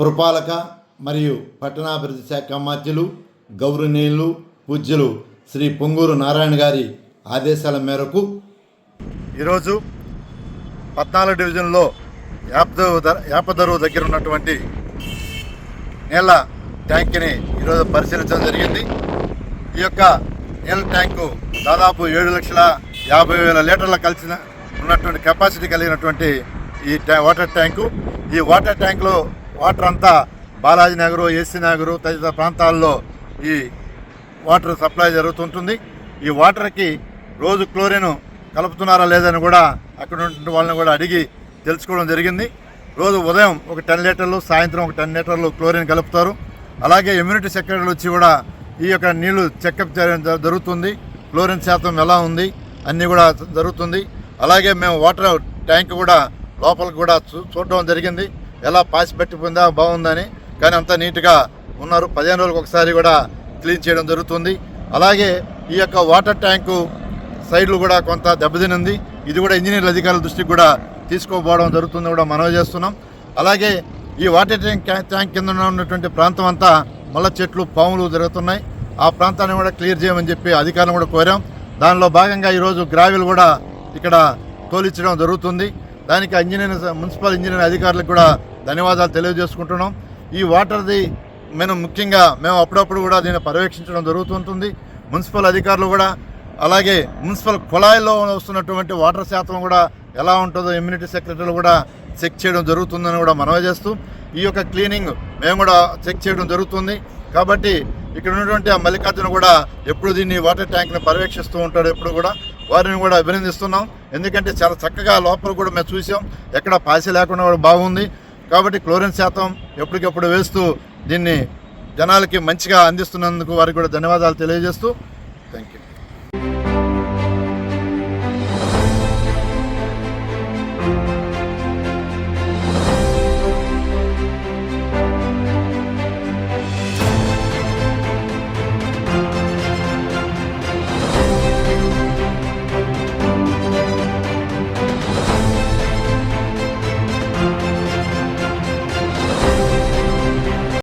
పురపాలక మరియు పట్టణాభివృద్ధి శాఖ మంత్రులు గౌరవనీయులు పూజ్యులు శ్రీ పొంగూరు నారాయణ గారి ఆదేశాల మేరకు ఈరోజు పద్నాలుగు డివిజన్లో యాపదరువు దగ్గర ఉన్నటువంటి నీళ్ళ ట్యాంక్ని ఈరోజు పరిశీలించడం జరిగింది. ఈ యొక్క నీళ్ళ ట్యాంకు దాదాపు ఏడు లక్షల యాభై వేల లీటర్ల కలిసిన ఉన్నటువంటి కెపాసిటీ కలిగినటువంటి ఈ వాటర్ ట్యాంకు. ఈ వాటర్ ట్యాంకులో వాటర్ అంతా బాలాజీ నగరు ఏసీ నగరు తదితర ప్రాంతాల్లో ఈ వాటర్ సప్లై జరుగుతుంటుంది. ఈ వాటర్కి రోజు క్లోరిన్ కలుపుతున్నారా లేదని కూడా అక్కడ ఉన్నటువంటి వాళ్ళని కూడా అడిగి తెలుసుకోవడం జరిగింది. రోజు ఉదయం ఒక టెన్ లీటర్లు సాయంత్రం ఒక టెన్ లీటర్లు క్లోరిన్ కలుపుతారు. అలాగే ఇమ్యూనిటీ సెక్రటరీలు వచ్చి కూడా ఈ యొక్క నీళ్ళు చెకప్ చేయడం జరుగుతుంది. క్లోరిన్ శాతం ఎలా ఉంది అన్నీ కూడా జరుగుతుంది. అలాగే మేము వాటర్ ట్యాంక్ కూడా లోపలికి కూడా చూ- చూడడం జరిగింది. ఎలా పాసి పెట్టిపోయిందా బాగుందని కానీ అంతా నీట్గా ఉన్నారు. పదిహేను రోజులకు ఒకసారి కూడా క్లీన్ చేయడం జరుగుతుంది. అలాగే ఈ యొక్క వాటర్ ట్యాంకు సైడ్లు కూడా కొంత దెబ్బతినింది. ఇది కూడా ఇంజనీర్ల అధికారుల దృష్టికి కూడా తీసుకోపోవడం జరుగుతుంది కూడా మనవి చేస్తున్నాం. అలాగే ఈ వాటర్ ట్యాంక్ ట్యాంక్ కింద ఉన్నటువంటి ప్రాంతం అంతా మల్ల చెట్లు పాములు జరుగుతున్నాయి ఆ ప్రాంతాన్ని కూడా క్లియర్ చేయమని చెప్పి అధికారులను కూడా కోరాం. దానిలో భాగంగా ఈరోజు గ్రావెల్ కూడా ఇక్కడ తోలించడం జరుగుతుంది. దానికి ఇంజనీర్ మున్సిపల్ ఇంజనీరింగ్ అధికారులకు కూడా ధన్యవాదాలు తెలియజేసుకుంటున్నాం. ఈ వాటర్ది మేము ముఖ్యంగా మేము అప్పుడప్పుడు కూడా దీన్ని పర్యవేక్షించడం జరుగుతుంటుంది. మున్సిపల్ అధికారులు కూడా అలాగే మున్సిపల్ కుళాయిల్లో వస్తున్నటువంటి వాటర్ శాతం కూడా ఎలా ఉంటుందో ఇమ్యూనిటీ సెక్రటరీలు కూడా చెక్ చేయడం జరుగుతుందని కూడా మనవి చేస్తూ ఈ యొక్క క్లీనింగ్ మేము కూడా చెక్ చేయడం జరుగుతుంది. కాబట్టి ఇక్కడ ఉన్నటువంటి ఆ మల్లికార్జున కూడా ఎప్పుడు దీన్ని వాటర్ ట్యాంక్ని పర్యవేక్షిస్తూ ఉంటాడు ఎప్పుడు కూడా. వారిని కూడా అభినందిస్తున్నాం. ఎందుకంటే చాలా చక్కగా లోపల కూడా మేము చూసాం. ఎక్కడ పాసి లేకుండా కూడా బాగుంది. కాబట్టి క్లోరిన్ శాతం ఎప్పటికప్పుడు వేస్తూ దీన్ని జనాలకి మంచిగా అందిస్తున్నందుకు వారికి కూడా ధన్యవాదాలు తెలియజేస్తూ